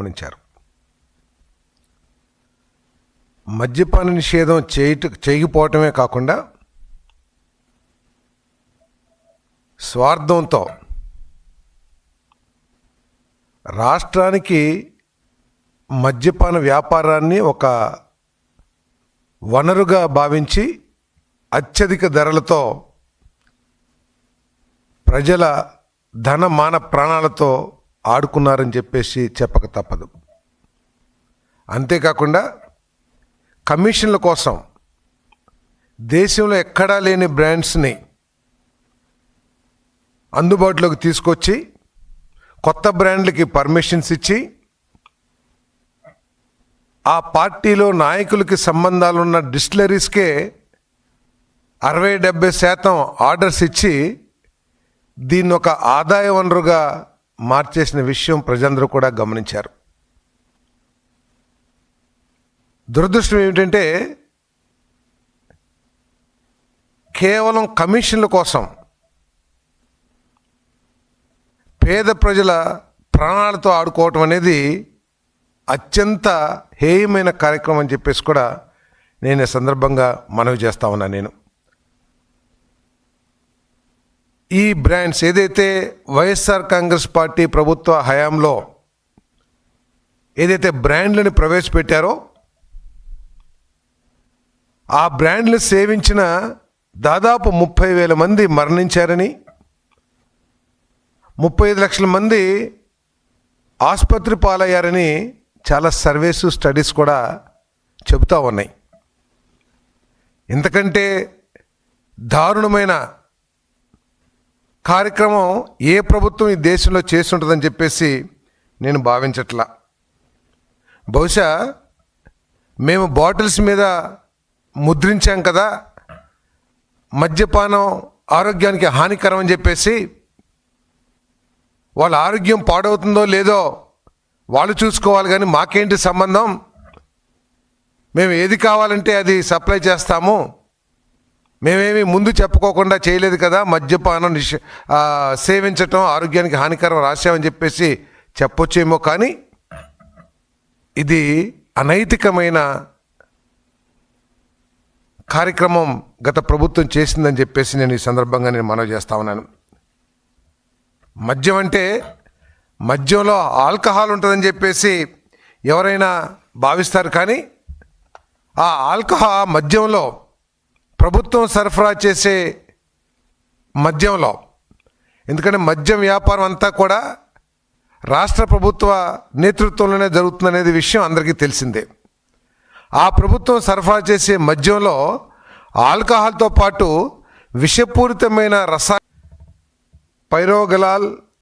గమనించారు. మద్యపాన నిషేధం చేయట చేయకపోవటమే కాకుండా స్వార్థంతో రాష్ట్రానికి మద్యపాన వ్యాపారాన్ని ఒక వనరుగా భావించి అత్యధిక ధరలతో ప్రజల ధన మాన ప్రాణాలతో ఆడుకున్నారని చెప్పేసి చెప్పక తప్పదు. అంతేకాకుండా కమిషన్ల కోసం దేశంలో ఎక్కడా లేని బ్రాండ్స్ని అందుబాటులోకి తీసుకొచ్చి కొత్త బ్రాండ్లకి పర్మిషన్స్ ఇచ్చి ఆ పార్టీలో నాయకులకి సంబంధాలున్న డిస్టిలరీస్కే అరవై డెబ్బై శాతం ఆర్డర్స్ ఇచ్చి దీన్ని ఒక ఆదాయ వనరుగా మార్చేసిన విషయం ప్రజలందరూ కూడా గమనించారు. దురదృష్టం ఏమిటంటే కేవలం కమిషన్ల కోసం పేద ప్రజల ప్రాణాలతో ఆడుకోవటం అనేది అత్యంత హేయమైన కార్యక్రమం అని చెప్పేసి కూడా నేను ఈ సందర్భంగా మనవి చేస్తా ఉన్నాను నేను. ఈ బ్రాండ్స్ ఏదైతే వైఎస్ఆర్ కాంగ్రెస్ పార్టీ ప్రభుత్వ హయాంలో ఏదైతే బ్రాండ్లను ప్రవేశపెట్టారో ఆ బ్రాండ్లు సేవించిన దాదాపు ముప్పై వేల మంది మరణించారని ముప్పై ఐదు లక్షల మంది ఆసుపత్రి పాలయ్యారని చాలా సర్వేసు స్టడీస్ కూడా చెబుతూ ఉన్నాయి. ఎందుకంటే దారుణమైన కార్యక్రమం ఏ ప్రభుత్వం ఈ దేశంలో చేసి ఉంటుందని చెప్పేసి నేను భావించట్లా. బహుశా మేము బాటిల్స్ మీద ముద్రించాం కదా మద్యపానం ఆరోగ్యానికి హానికరం అని చెప్పేసి వాళ్ళ ఆరోగ్యం పాడవుతుందో లేదో వాళ్ళు చూసుకోవాలి కానీ మాకేంటి సంబంధం? మేము ఏది కావాలంటే అది సప్లై చేస్తాము. మేమేమి ముందు చెప్పుకోకుండా చేయలేదు కదా మద్యపానం నిష సేవించటం ఆరోగ్యానికి హానికరం రాశామని చెప్పేసి చెప్పొచ్చేమో కానీ ఇది అనైతికమైన కార్యక్రమం గత ప్రభుత్వం చేసిందని చెప్పేసి నేను ఈ సందర్భంగా నేను మనవి చేస్తా ఉన్నాను. మద్యం అంటే మద్యంలో ఆల్కహాల్ ఉంటుందని చెప్పేసి ఎవరైనా భావిస్తారు కానీ ఆ ఆల్కహాల్ మద్యంలో ప్రభుత్వం సరఫరా చేసే మద్యంలో ఎందుకంటే మద్యం వ్యాపారం అంతా కూడా రాష్ట్ర ప్రభుత్వ నేతృత్వంలోనే జరుగుతుందనేది విషయం అందరికీ తెలిసిందే. ఆ ప్రభుత్వం సరఫరా చేసే మద్యంలో ఆల్కహాల్తో పాటు విషపూరితమైన రసా పైరోగలాల్